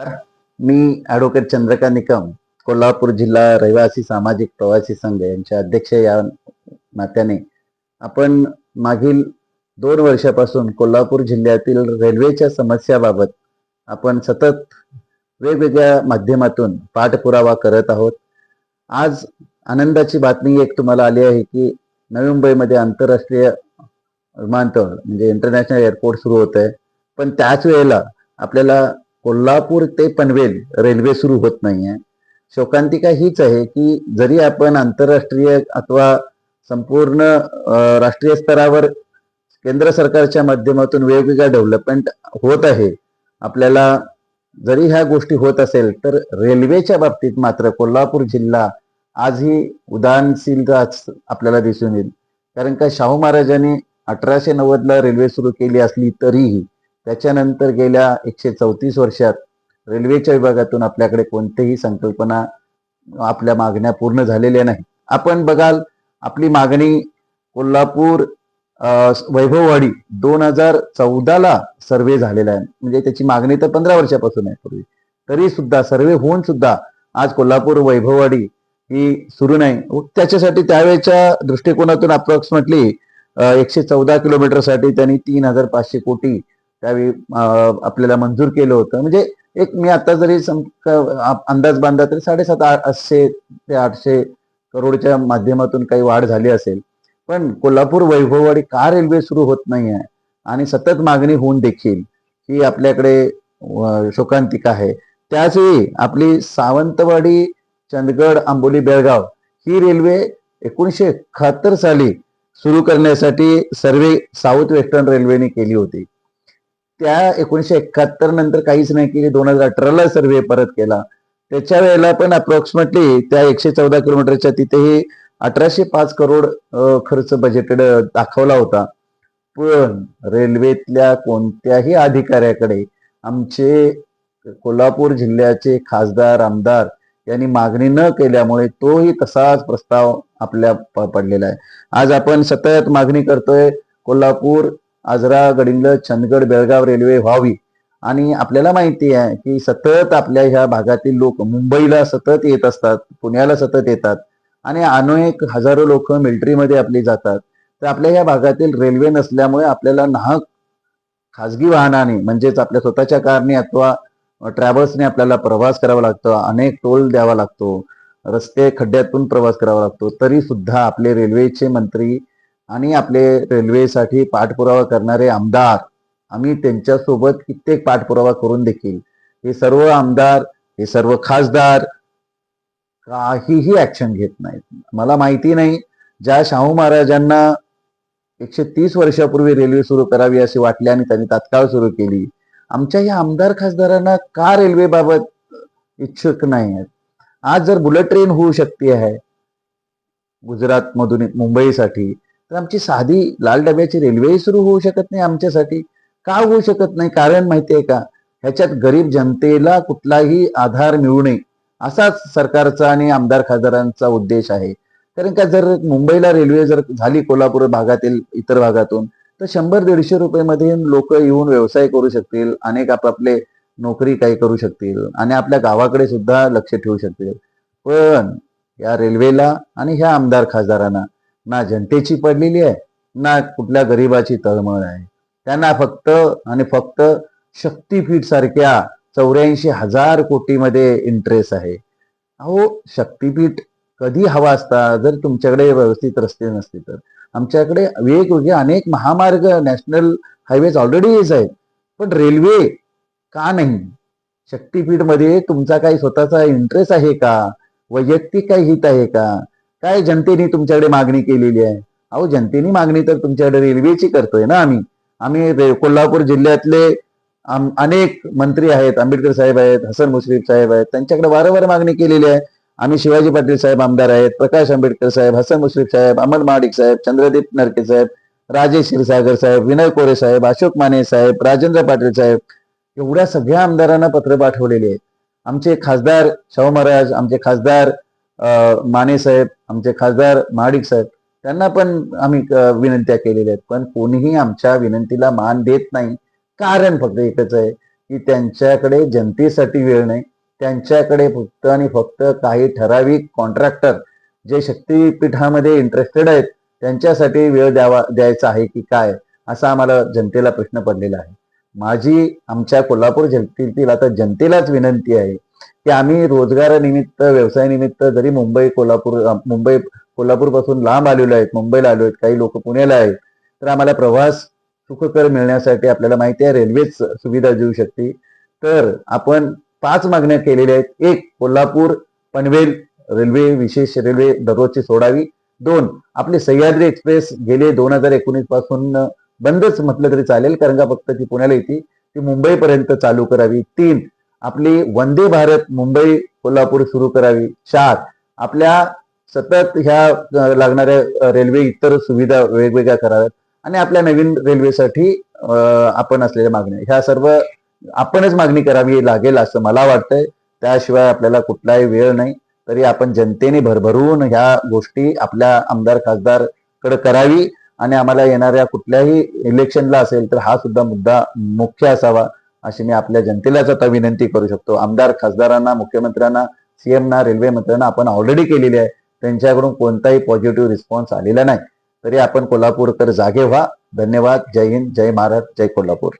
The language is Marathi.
मी ॲडव्होकेट चंद्रकांत निकम कोल्हापूर जिल्हा रहिवासी सामाजिक प्रवासी संघ यांचे अध्यक्ष या नात्याने आपण मागील दोन वर्षापासून कोल्हापूर जिल्ह्यातील रेल्वेच्या समस्याबाबत आपण सतत वेगवेगळ्या माध्यमातून पाठपुरावा करत आहोत. आज आनंदाची बातमी एक तुम्हाला आली आहे की नवी मुंबईमध्ये आंतरराष्ट्रीय विमानतळ म्हणजे इंटरनॅशनल एअरपोर्ट सुरू होत आहे पण त्याच वेळेला आपल्याला कोल्हापूर ते पनवेल रेल्वे सुरू होत नाहीये. शोकांतिका हीच आहे की जरी आपण आंतरराष्ट्रीय अथवा संपूर्ण राष्ट्रीय स्तरावर केंद्र सरकारच्या माध्यमातून वेगवेगळ्या डेव्हलपमेंट होत आहे आपल्याला जरी ह्या गोष्टी होत असेल तर रेल्वेच्या बाबतीत मात्र कोल्हापूर जिल्हा आजही उदाहरणशीलताच आपल्याला दिसून येईल. कारण का शाहू महाराजांनी अठराशे नव्वदला रेल्वे सुरू केली असली तरीही त्याच्यानंतर गेल्या एकशे चौतीस वर्षात रेल्वेच्या विभागातून आपल्याकडे कोणतीही संकल्पना आपल्या मागण्या पूर्ण झालेल्या नाही. आपण बघाल आपली मागणी कोल्हापूर वैभववाडी दोन हजार चौदाला सर्वे झालेला आहे. म्हणजे त्याची मागणी तर पंधरा वर्षापासून आहे पूर्वी. तरी सुद्धा सर्वे होऊन सुद्धा आज कोल्हापूर वैभववाडी ही सुरू नाही. त्याच्यासाठी त्यावेळेच्या दृष्टिकोनातून अप्रॉक्सिमेटली एकशे चौदा किलोमीटरसाठी त्यांनी तीन हजार पाचशे कोटी त्यावेळी आपल्याला मंजूर केलं होतं. म्हणजे एक मी आता जरी अंदाज बांधला तरी साडेसात आठशे ते आठशे करोडच्या माध्यमातून काही वाढ झाली असेल. पण कोल्हापूर वैभववाडी का रेल्वे सुरू होत नाही आहे आणि सतत मागणी होऊन देखील ही आपल्याकडे शोकांतिका आहे. त्याचवेळी आपली सावंतवाडी चंदगड आंबोली बेळगाव ही रेल्वे एकोणीसशे एकाहत्तर साली सुरू करण्यासाठी सर्वे साऊथ वेस्टर्न रेल्वेने केली होती. त्या एकोणीशे एकाहत्तर नंतर काहीच नाही केली. दोन हजार अठराला सर्वे परत केला. त्याच्या वेळेला पण अप्रॉक्सिमेटली त्या एकशे चौदा किलोमीटरच्या तिथेही अठराशे पाच करोड खर्च बजेटेड दाखवला होता. पण रेल्वेतल्या कोणत्याही अधिकाऱ्याकडे आमचे कोल्हापूर जिल्ह्याचे खासदार आमदार यांनी मागणी न केल्यामुळे तोही तसाच प्रस्ताव आपल्या प- पडलेला आहे. आज आपण सतत मागणी करतोय कोल्हापूर आजरा गडिंग्लज चंदगड बेळगाव रेल्वे व्हावी. आणि आपल्याला माहिती आहे की सतत आपल्या ह्या भागातील लोक मुंबईला सतत येत असतात पुण्याला सतत येतात आणि अनेक हजारो लोक मिलिटरीमध्ये आपली जातात. तर आपल्या ह्या भागातील रेल्वे नसल्यामुळे आपल्याला नाहक खाजगी वाहनाने म्हणजेच आपल्या स्वतःच्या कारने अथवा ट्रॅव्हल्सने आपल्याला प्रवास करावा लागतो अनेक टोल द्यावा लागतो रस्ते खड्ड्यातून प्रवास करावा लागतो तरी सुद्धा आपले रेल्वेचे मंत्री आणि आपले रेल्वेसाठी पाठपुरावा करणारे आमदार आम्ही त्यांच्यासोबत कित्येक पाठपुरावा करून देखील हे सर्व आमदार हे सर्व खासदार काहीही ऍक्शन घेत नाहीत. मला माहिती नाही ज्या शाहू महाराजांना एकशे तीस वर्षापूर्वी रेल्वे सुरू करावी असे वाटले आणि त्यांनी तात्काळ सुरू केली आमच्या या आमदार खासदारांना का रेल्वेबाबत इच्छुक नाही आहेत? आज जर बुलेट ट्रेन होऊ शकते आहे गुजरात मधून मुंबईसाठी तर आमची साधी लाल डब्याची रेल्वेही सुरू होऊ शकत नाही आमच्यासाठी. का होऊ शकत नाही? कारण माहितीये का? ह्याच्यात गरीब जनतेला कुठलाही आधार मिळू नये. असाच सरकारचा आणि आमदार खासदारांचा उद्देश आहे. कारण का जर मुंबईला रेल्वे जर झाली कोल्हापूर भागातील इतर भागातून तर शंभर दीडशे रुपये मध्ये लोक येऊन व्यवसाय करू शकतील. अनेक आपापले नोकरी काही करू शकतील. आणि आपल्या गावाकडे सुद्धा लक्ष ठेवू शकतील. पण या रेल्वेला आणि ह्या आमदार खासदारांना ना जनतेची पडलेली आहे ना कुठल्या गरिबाची तळमळ आहे. त्यांना फक्त आणि फक्त शक्तीपीठ सारख्या चौऱ्याऐंशी हजार कोटीमध्ये इंटरेस्ट आहे. अहो शक्तीपीठ कधी हवा असता जर तुमच्याकडे व्यवस्थित रस्ते नसते तर. आमच्याकडे वेगवेगळे अनेक महामार्ग नॅशनल हायवेज ऑलरेडी आहेत. पण रेल्वे का नाही? शक्तीपीठमध्ये तुमचा काही स्वतःचा इंटरेस्ट आहे का? वैयक्तिक काही हित आहे का? काय जनतेने तुमच्याकडे मागणी केलेली आहे? अहो जनतेने मागणी तर तुमच्याकडे रेल्वेची करतोय ना आम्ही. आम्ही कोल्हापूर जिल्ह्यातले अनेक मंत्री आहेत आंबेडकर साहेब आहेत हसन मुश्रीफ साहेब आहेत त्यांच्याकडे वारंवार मागणी केलेली आहे. आम्ही शिवाजी पाटील साहेब आमदार आहेत प्रकाश आंबेडकर साहेब हसन मुश्रीफ साहेब अमल माडिक साहेब चंद्रदीप नरके साहेब राजेश क्षीरसागर साहेब विनय कोरे साहेब अशोक माने साहेब राजेंद्र पाटील साहेब एवढ्या सगळ्या आमदारांना पत्र पाठवलेले आहेत. आमचे खासदार शाहू महाराज आमचे खासदार माने साहेब आमचे खासदार महाडिक साहेब त्यांना पण आम्ही विनंत्या केलेल्या आहेत. पण कोणीही आमच्या विनंतीला मान देत नाही. कारण फक्त एकच आहे की त्यांच्याकडे जनतेसाठी वेळ नाही. त्यांच्याकडे फक्त आणि फक्त काही ठराविक कॉन्ट्रॅक्टर जे शक्तीपीठामध्ये इंटरेस्टेड आहेत त्यांच्यासाठी वेळ द्यावा द्यायचा आहे की काय असा आम्हाला जनतेला प्रश्न पडलेला आहे. माझी आमच्या कोल्हापूर जनतेतील आता जनतेलाच विनंती आहे. की आम्ही रोजगारानिमित्त व्यवसायानिमित्त जरी मुंबई कोल्हापूर मुंबई कोल्हापूरपासून लांब आलेलो आहेत मुंबईला आलो आहेत काही लोक पुण्याला आहेत तर आम्हाला प्रवास सुखकर मिळण्यासाठी आपल्याला माहिती आहे रेल्वेच सुविधा देऊ शकते. तर आपण पाच मागण्या केलेल्या आहेत. एक कोल्हापूर पनवेल रेल्वे विशेष रेल्वे दररोजची सोडावी. दोन आपली सह्याद्री एक्सप्रेस गेले दोन हजार एकोणीसपासून बंदच म्हटलं तरी चालेल कारण का फक्त ती पुण्याला येते ती मुंबईपर्यंत चालू करावी. तीन आपली वंदे भारत मुंबई कोल्हापूर सुरू करावी. चार आपल्या सतत ह्या लागणाऱ्या रेल्वे इतर सुविधा वेगवेगळ्या कराव्यात आणि आपल्या नवीन रेल्वेसाठी आपण असलेल्या मागण्या. ह्या सर्व आपणच मागणी करावी लागेल असं मला वाटतंय. त्याशिवाय आपल्याला कुठलाही वेळ नाही. तरी आपण जनतेने भरभरून ह्या गोष्टी आपल्या आमदार खासदारकडे करावी आणि आम्हाला येणाऱ्या कुठल्याही इलेक्शनला असेल तर हा सुद्धा मुद्दा मुख्य असावा. अशी मी आपल्या जनतेलाच आता विनंती करू शकतो. आमदार खासदारांना मुख्यमंत्र्यांना सीएमना रेल्वे मंत्र्यांना आपण ऑलरेडी केलेली आहे. त्यांच्याकडून कोणताही पॉझिटिव्ह रिस्पॉन्स आलेला नाही. तरी आपण कोल्हापूरकर जागे व्हा. धन्यवाद. जय हिंद. जय महाराज जय कोल्हापूर.